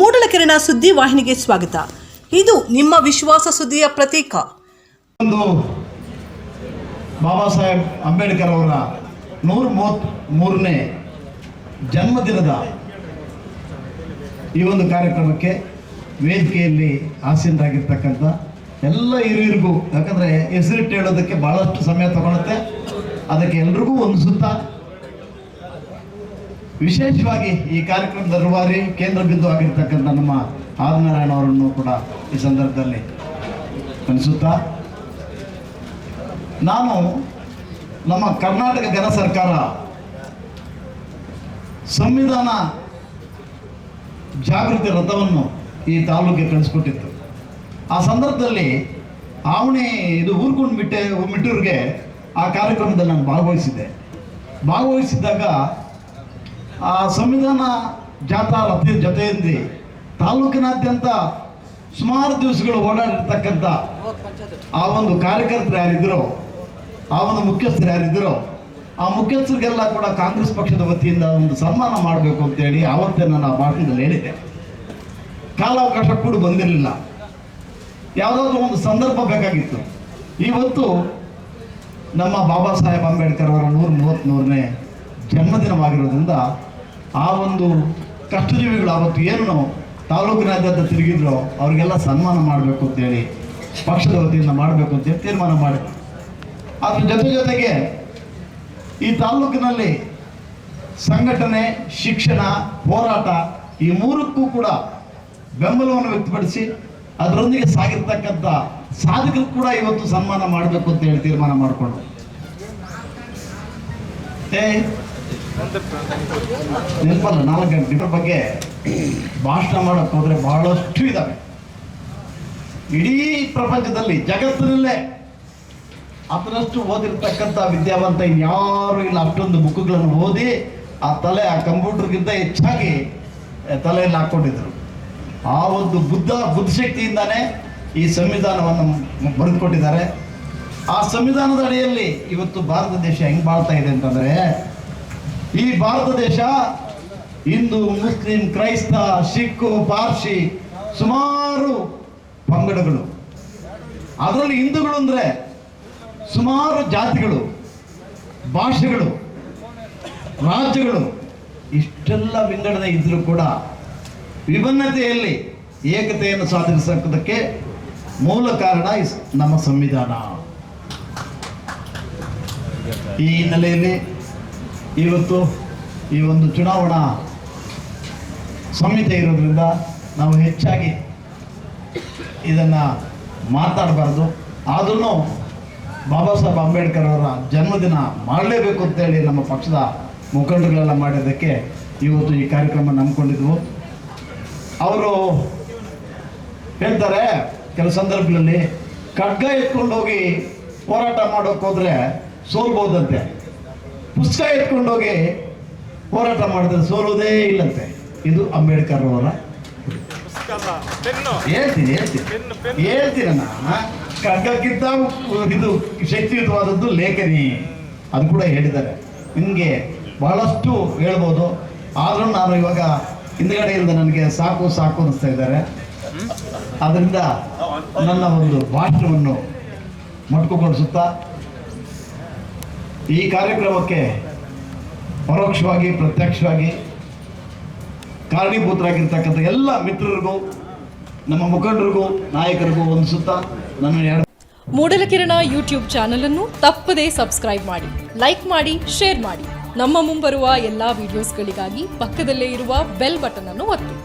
ಮೂಡಲಕೆರೆನ ಸುದ್ದಿ ವಾಹಿನಿಗೆ ಸ್ವಾಗತ. ಇದು ನಿಮ್ಮ ವಿಶ್ವಾಸ ಸುದ್ದಿಯ ಪ್ರತೀಕ. ಒಂದು ಬಾಬಾ ಸಾಹೇಬ್ ಅಂಬೇಡ್ಕರ್ ಅವರ ನೂರ ಮೂವತ್ತ್ ಮೂರನೇ ಜನ್ಮದಿನದ ಈ ಒಂದು ಕಾರ್ಯಕ್ರಮಕ್ಕೆ ವೇದಿಕೆಯಲ್ಲಿ ಆಸೀನರಾಗಿರ್ತಕ್ಕಂಥ ಎಲ್ಲ ಹಿರಿಯರಿಗೂ, ಯಾಕಂದರೆ ಹೆಸರಿಟ್ಟು ಹೇಳೋದಕ್ಕೆ ಭಾಳಷ್ಟು ಸಮಯ ತಗೊಳುತ್ತೆ. ಅದಕ್ಕೆ ಎಲ್ರಿಗೂ ಒಂದು ಸುತ್ತ. ವಿಶೇಷವಾಗಿ ಈ ಕಾರ್ಯಕ್ರಮದ ರೂವಾರಿ ಕೇಂದ್ರ ಬಿಂದು ಆಗಿರ್ತಕ್ಕಂಥ ನಮ್ಮ ಆದಿನಾರಾಯಣ ಅವರನ್ನು ಕೂಡ ಈ ಸಂದರ್ಭದಲ್ಲಿ ಅನಿಸುತ್ತಾ ನಾನು ನಮ್ಮ ಕರ್ನಾಟಕ ಜನ ಸರ್ಕಾರ ಸಂವಿಧಾನ ಜಾಗೃತಿ ರಥವನ್ನು ಈ ತಾಲೂಕಿಗೆ ಕಳಿಸ್ಕೊಟ್ಟಿತ್ತು. ಆ ಸಂದರ್ಭದಲ್ಲಿ ಆವಣಿ, ಇದು ಊರ್ಕೊಂಡು ಬಿಟ್ಟೆ ಮಿಟ್ಟೂರಿಗೆ ಆ ಕಾರ್ಯಕ್ರಮದಲ್ಲಿ ನಾನು ಭಾಗವಹಿಸಿದ್ದೆ. ಭಾಗವಹಿಸಿದ್ದಾಗ ಆ ಸಂವಿಧಾನ ಜಾಥಾ ರಥದ ಜೊತೆಯಲ್ಲಿ ತಾಲೂಕಿನಾದ್ಯಂತ ಸುಮಾರು ದಿವಸಗಳು ಓಡಾಡಿರ್ತಕ್ಕಂಥ ಆ ಒಂದು ಕಾರ್ಯಕರ್ತರು ಯಾರಿದ್ರು, ಆ ಒಂದು ಮುಖ್ಯಸ್ಥರು ಯಾರಿದ್ರು, ಆ ಮುಖ್ಯಸ್ಥರಿಗೆಲ್ಲ ಕೂಡ ಕಾಂಗ್ರೆಸ್ ಪಕ್ಷದ ವತಿಯಿಂದ ಒಂದು ಸನ್ಮಾನ ಮಾಡಬೇಕು ಅಂತೇಳಿ ಆವತ್ತೇ ನಾನು ಆ ಭಾಷಣದಲ್ಲಿ ಹೇಳಿದ್ದೆ. ಕಾಲಾವಕಾಶ ಕೂಡ ಬಂದಿರಲಿಲ್ಲ. ಯಾವುದಾದ್ರೂ ಒಂದು ಸಂದರ್ಭ ಬೇಕಾಗಿತ್ತು. ಇವತ್ತು ನಮ್ಮ ಬಾಬಾ ಸಾಹೇಬ್ ಅಂಬೇಡ್ಕರ್ ಅವರ ನೂರ ಮೂವತ್ತ್ಮೂರನೇ ಜನ್ಮದಿನವಾಗಿರೋದ್ರಿಂದ ಆ ಒಂದು ಕಷ್ಟಜೀವಿಗಳು ಅವತ್ತು ಏನು ತಾಲೂಕಿನಾದ್ಯಂತ ತಿರುಗಿದ್ರು ಅವ್ರಿಗೆಲ್ಲ ಸನ್ಮಾನ ಮಾಡಬೇಕು ಅಂತೇಳಿ ಪಕ್ಷದ ವತಿಯಿಂದ ಮಾಡಬೇಕು ಅಂತೇಳಿ ತೀರ್ಮಾನ ಮಾಡಿ ಅದ್ರ ಜೊತೆ ಜೊತೆಗೆ ಈ ತಾಲೂಕಿನಲ್ಲಿ ಸಂಘಟನೆ, ಶಿಕ್ಷಣ, ಹೋರಾಟ ಈ ಮೂರಕ್ಕೂ ಕೂಡ ಬೆಂಬಲವನ್ನು ವ್ಯಕ್ತಪಡಿಸಿ ಅದರೊಂದಿಗೆ ಸಾಗಿರ್ತಕ್ಕಂಥ ಸಾಧಕರು ಕೂಡ ಇವತ್ತು ಸನ್ಮಾನ ಮಾಡಬೇಕು ಅಂತ ಹೇಳಿ ತೀರ್ಮಾನ ಮಾಡಿಕೊಂಡು ಏ ನೆನಪಲ್ಲ ನಾಲ್ಕು ಇದ್ರ ಬಗ್ಗೆ ಭಾಷಣ ಮಾಡಕ್ಕೆ ಹೋದ್ರೆ ಬಹಳಷ್ಟು ಇದ್ದಾವೆ ಇಡೀ ಪ್ರಪಂಚದಲ್ಲಿ, ಜಗತ್ತಿನಲ್ಲೇ ಅದರಷ್ಟು ಓದಿರ್ತಕ್ಕಂಥ ವಿದ್ಯಾವಂತ ಇನ್ಯಾರು ಇಲ್ಲ, ಅಷ್ಟೊಂದು ಬುಕ್ಗಳನ್ನು ಓದಿ ಆ ತಲೆ, ಆ ಕಂಪ್ಯೂಟರ್ಗಿಂತ ಹೆಚ್ಚಾಗಿ ತಲೆಯಲ್ಲಿ ಹಾಕ್ಕೊಂಡಿದ್ರು. ಆ ಒಂದು ಬುದ್ಧ, ಬುದ್ಧಿಶಕ್ತಿಯಿಂದಾನೇ ಈ ಸಂವಿಧಾನವನ್ನು ಬರೆದುಕೊಟ್ಟಿದ್ದಾರೆ. ಆ ಸಂವಿಧಾನದ ಅಡಿಯಲ್ಲಿ ಇವತ್ತು ಭಾರತ ದೇಶ ಹೆಂಗ್ ಬಾಳ್ತಾ ಇದೆ ಅಂತಂದ್ರೆ ಈ ಭಾರತ ದೇಶ ಹಿಂದೂ, ಮುಸ್ಲಿಂ, ಕ್ರೈಸ್ತ, ಸಿಖ್, ಪಾರ್ಸಿ ಸುಮಾರು ಪಂಗಡಗಳು. ಅದರಲ್ಲಿ ಹಿಂದೂಗಳು ಅಂದ್ರೆ ಸುಮಾರು ಜಾತಿಗಳು, ಭಾಷೆಗಳು, ರಾಜ್ಯಗಳು. ಇಷ್ಟೆಲ್ಲ ವಿಂಗಡಣೆ ಇದ್ರೂ ಕೂಡ ವಿಭಿನ್ನತೆಯಲ್ಲಿ ಏಕತೆಯನ್ನು ಸಾಧಿಸೋದಕ್ಕೆ ಮೂಲ ಕಾರಣ ನಮ್ಮ ಸಂವಿಧಾನ. ಈ ಹಿನ್ನೆಲೆಯಲ್ಲಿ ಇವತ್ತು ಈ ಒಂದು ಚುನಾವಣಾ ಸಂಹಿತೆ ಇರೋದ್ರಿಂದ ನಾವು ಹೆಚ್ಚಾಗಿ ಇದನ್ನು ಮಾತಾಡಬಾರ್ದು. ಆದ್ರೂ ಬಾಬಾ ಸಾಹೇಬ್ ಅಂಬೇಡ್ಕರ್ ಅವರ ಜನ್ಮದಿನ ಮಾಡಲೇಬೇಕು ಅಂತೇಳಿ ನಮ್ಮ ಪಕ್ಷದ ಮುಖಂಡರುಗಳೆಲ್ಲ ಮಾಡಿದ್ದಕ್ಕೆ ಇವತ್ತು ಈ ಕಾರ್ಯಕ್ರಮ ನಂಬ್ಕೊಂಡಿದ್ವು. ಅವರು ಹೇಳ್ತಾರೆ ಕೆಲವು ಸಂದರ್ಭಗಳಲ್ಲಿ ಖಡ್ಗ ಎತ್ಕೊಂಡು ಹೋಗಿ ಹೋರಾಟ ಮಾಡೋಕ್ಕೋದ್ರೆ ಸೋಲ್ಬೋದಂತೆ. ಪುಸ್ತಕ ಎತ್ಕೊಂಡೋಗಿ ಹೋರಾಟ ಮಾಡಿದ್ರೆ. ಸೋಲೋದೇ ಇಲ್ಲಂತೆ. ಇದು ಅಂಬೇಡ್ಕರ್ ಅವರ ಹೇಳ್ತೀನಿ ಹೇಳ್ತೀನಿ. ನಾನು ಖಡ್ಗಕ್ಕಿಂತ ಇದು ಶಕ್ತಿಯುತವಾದದ್ದು ಲೇಖನಿ. ಅದು ಕೂಡ ಹೇಳಿದ್ದಾರೆ. ನಿಮಗೆ ಬಹಳಷ್ಟು ಹೇಳ್ಬೋದು. ಆದರೂ ನಾನು ಇವಾಗ ಹಿಂದ್ಗಡೆಯಿಂದ ನನಗೆ ಸಾಕು ಸಾಕು ಅನಿಸ್ತಾ ಇದ್ದಾರೆ. ಅದರಿಂದ ನನ್ನ ಒಂದು ಭಾಷಣವನ್ನು ಮೊಟಕುಗೊಳಿಸುತ್ತಾ ಈ ಕಾರ್ಯಕ್ರಮಕ್ಕೆ ಪರೋಕ್ಷವಾಗಿ, ಪ್ರತ್ಯಕ್ಷವಾಗಿ ಕಾರಣೀಭೂತರಾಗಿರ್ತಕ್ಕಂಥ ಎಲ್ಲ ಮಿತ್ರರಿಗೂ, ನಮ್ಮ ಮುಖಂಡರಿಗೂ, ನಾಯಕರಿಗೂ ಒಂದು ಸುತ್ತ ನನ್ನ ಮೂಡಲ ಮೂಡಲಕಿರಣ ಯೂಟ್ಯೂಬ್ ಚಾನಲ್ ಅನ್ನು ತಪ್ಪದೇ ಸಬ್ಸ್ಕ್ರೈಬ್ ಮಾಡಿ, ಲೈಕ್ ಮಾಡಿ, ಶೇರ್ ಮಾಡಿ. ನಮ್ಮ ಮುಂಬರುವ ಎಲ್ಲಾ ವಿಡಿಯೋಸ್ಗಳಿಗಾಗಿ ಪಕ್ಕದಲ್ಲೇ ಇರುವ ಬೆಲ್ ಬಟನ್ ಅನ್ನು ಒತ್ತಿ.